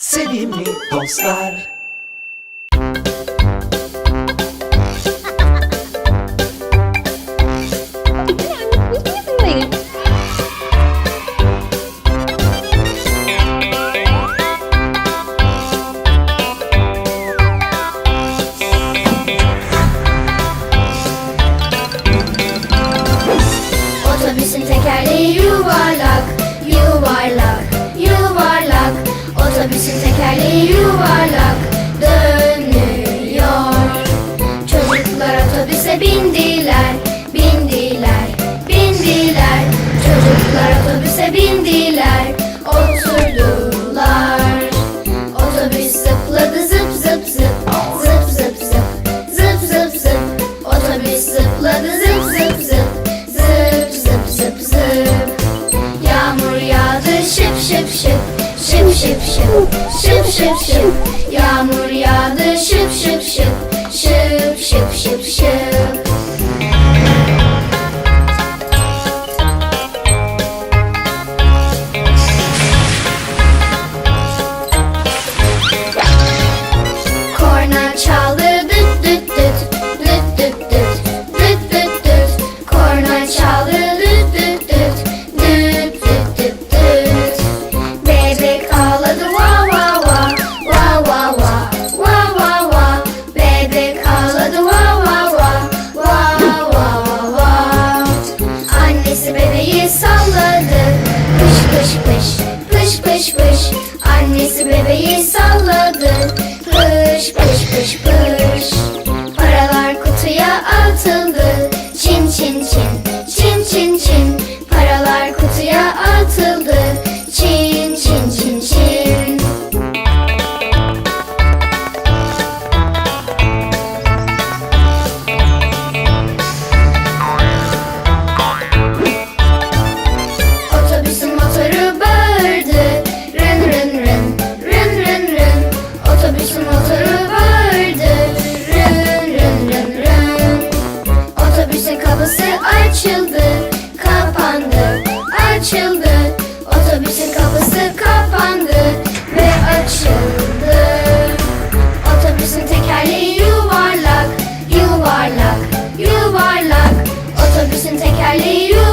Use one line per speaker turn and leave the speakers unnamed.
Sevimli dostlar.
tekerli yuvarlak dönüyor. Çocuklar otobüse bindiler, bindiler, bindiler. Çocuklar otobüse bindiler. adı şıp şıp şıp Şıp şıp şıp Şıp şıp şıp Yağmur yağdı şıp şıp şıp Şıp şıp şıp şıp Annesi bebeği salladı. Pış pış pış pış. yuvarlak Otobüsün tekerleği yuvarlak.